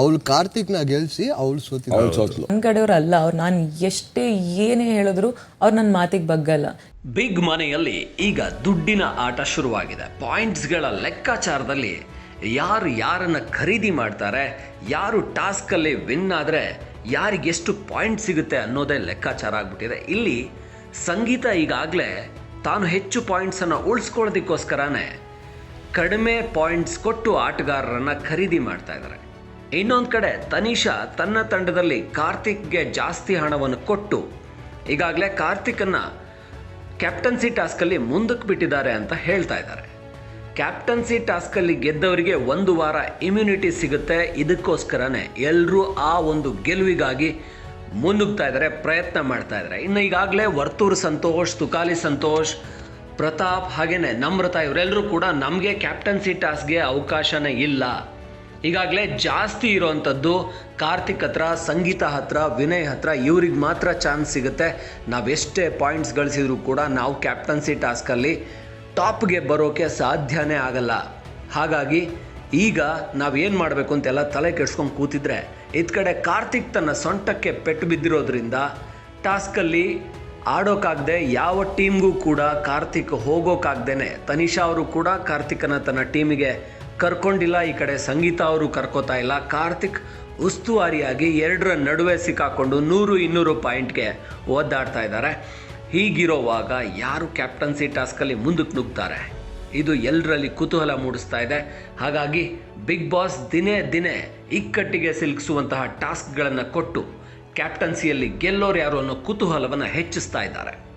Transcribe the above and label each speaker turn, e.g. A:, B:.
A: ಅವಳು ಕಾರ್ತಿಕ್ನ ಗೆಲ್ಸಿ ಅವಳು ಸೋತಿ
B: ಅವಳು ಸೋತ್ಲು.
C: ನನ್ನ ಕಡೆಯವ್ರು ಅಲ್ಲ ಅವ್ರು ನಾನು ಎಷ್ಟೇ ಏನೇ ಹೇಳಿದ್ರು ಅವ್ರು ನನ್ನ ಮಾತಿಗೆ ಬಗ್ಗಲ್ಲ.
D: ಬಿಗ್ ಮನೆಯಲ್ಲಿ ಈಗ ದುಡ್ಡಿನ ಆಟ ಶುರುವಾಗಿದೆ. ಪಾಯಿಂಟ್ಸ್ಗಳ ಲೆಕ್ಕಾಚಾರದಲ್ಲಿ ಯಾರು ಯಾರನ್ನ ಖರೀದಿ ಮಾಡ್ತಾರೆ ಯಾರು ಟಾಸ್ಕಲ್ಲಿ ವಿನ್ ಆದರೆ ಯಾರಿಗೆಷ್ಟು ಪಾಯಿಂಟ್ ಸಿಗುತ್ತೆ ಅನ್ನೋದೇ ಲೆಕ್ಕಾಚಾರ ಆಗ್ಬಿಟ್ಟಿದೆ. ಇಲ್ಲಿ ಸಂಗೀತ ಈಗಾಗಲೇ ತಾನು ಹೆಚ್ಚು ಪಾಯಿಂಟ್ಸನ್ನು ಉಳಿಸ್ಕೊಳ್ಳೋದಕ್ಕೋಸ್ಕರನೇ ಕಡಿಮೆ ಪಾಯಿಂಟ್ಸ್ ಕೊಟ್ಟು ಆಟಗಾರರನ್ನ ಖರೀದಿ ಮಾಡ್ತಾ ಇದ್ದಾರೆ ಇನ್ನೊಂದು ಕಡೆ ತನಿಷಾ ತನ್ನ ತಂಡದಲ್ಲಿ ಕಾರ್ತಿಕ್ಗೆ ಜಾಸ್ತಿ ಹಣವನ್ನು ಕೊಟ್ಟು, ಈಗಾಗಲೇ ಕಾರ್ತಿಕನ್ನ ಕ್ಯಾಪ್ಟನ್ಸಿ ಟಾಸ್ಕಲ್ಲಿ ಮುಂದಕ್ಕೆ ಬಿಟ್ಟಿದ್ದಾರೆ ಅಂತ ಹೇಳ್ತಾ ಇದ್ದಾರೆ. ಕ್ಯಾಪ್ಟನ್ಸಿ ಟಾಸ್ಕಲ್ಲಿ ಗೆದ್ದವರಿಗೆ ಒಂದು ವಾರ ಇಮ್ಯುನಿಟಿ ಸಿಗುತ್ತೆ, ಇದಕ್ಕೋಸ್ಕರನೇ ಎಲ್ಲರೂ ಆ ಒಂದು ಗೆಲುವಿಗಾಗಿ ಮುನ್ನುಗ್ತಾ ಇದ್ದಾರೆ, ಪ್ರಯತ್ನ ಮಾಡ್ತಾ ಇದ್ದಾರೆ. ಇನ್ನು ಈಗಾಗಲೇ ವರ್ತೂರು ಸಂತೋಷ್, ತುಕಾಲಿ ಸಂತೋಷ್, ಪ್ರತಾಪ್ ಹಾಗೆಯೇ ನಮ್ರತಾ ಇವರೆಲ್ಲರೂ ಕೂಡ ನಮಗೆ ಕ್ಯಾಪ್ಟನ್ಸಿ ಟಾಸ್ಕ್ಗೆ ಅವಕಾಶನೇ ಇಲ್ಲ. ಈಗಾಗಲೇ ಜಾಸ್ತಿ ಇರೋವಂಥದ್ದು ಕಾರ್ತಿಕ್ ಹತ್ರ, ಸಂಗೀತ ಹತ್ರ, ವಿನಯ್ ಹತ್ರ, ಇವ್ರಿಗೆ ಮಾತ್ರ ಚಾನ್ಸ್ ಸಿಗುತ್ತೆ. ನಾವೆಷ್ಟೇ ಪಾಯಿಂಟ್ಸ್ ಗಳಿಸಿದ್ರು ಕೂಡ ನಾವು ಕ್ಯಾಪ್ಟನ್ಸಿ ಟಾಸ್ಕಲ್ಲಿ ಟಾಪ್ಗೆ ಬರೋಕೆ ಸಾಧ್ಯನೇ ಆಗಲ್ಲ. ಹಾಗಾಗಿ ಈಗ ನಾವೇನು ಮಾಡಬೇಕು ಅಂತೆಲ್ಲ ತಲೆ ಕೆಡ್ಸ್ಕೊಂಡು ಕೂತಿದ್ರೆ, ಇದ್ ಕಡೆ ಕಾರ್ತಿಕ್ ತನ್ನ ಸೊಂಟಕ್ಕೆ ಪೆಟ್ಟು ಬಿದ್ದಿರೋದ್ರಿಂದ ಟಾಸ್ಕಲ್ಲಿ ಆಡೋಕ್ಕಾಗದೆ ಯಾವ ಟೀಮ್ಗೂ ಕೂಡ ಕಾರ್ತಿಕ್ ಹೋಗೋಕ್ಕಾಗ್ದೇ ತನಿಷಾ ಅವರು ಕೂಡ ಕಾರ್ತಿಕನ ತನ್ನ ಟೀಮಿಗೆ ಕರ್ಕೊಂಡಿಲ್ಲ ಈ ಕಡೆ ಸಂಗೀತ ಅವರು ಕರ್ಕೋತಾ ಇಲ್ಲ. ಕಾರ್ತಿಕ್ ಉಸ್ತುವಾರಿಯಾಗಿ ಎರಡರ ನಡುವೆ ಸಿಕ್ಕಾಕೊಂಡು ನೂರು ಇನ್ನೂರು ಪಾಯಿಂಟ್ಗೆ ಒದ್ದಾಡ್ತಾ ಇದ್ದಾರೆ. ಹೀಗಿರೋವಾಗ ಯಾರು ಕ್ಯಾಪ್ಟನ್ಸಿ ಟಾಸ್ಕಲ್ಲಿ ಮುಂದಕ್ಕೆ ನುಗ್ತಾರೆ? ಇದು ಎಲ್ಲರಲ್ಲಿ ಕುತೂಹಲ ಮೂಡಿಸ್ತಾ ಇದೆ. ಹಾಗಾಗಿ ಬಿಗ್ ಬಾಸ್ ದಿನೇ ದಿನೇ ಇಕ್ಕಟ್ಟಿಗೆ ಸಿಲುಕಿಸುವಂತಹ ಟಾಸ್ಕ್ಗಳನ್ನು ಕೊಟ್ಟು ಕ್ಯಾಪ್ಟನ್ಸಿಯಲ್ಲಿ ಗೆಲ್ಲೋರು ಯಾರು ಅನ್ನೋ ಕುತೂಹಲವನ್ನು ಹೆಚ್ಚಿಸ್ತಾ ಇದ್ದಾರೆ.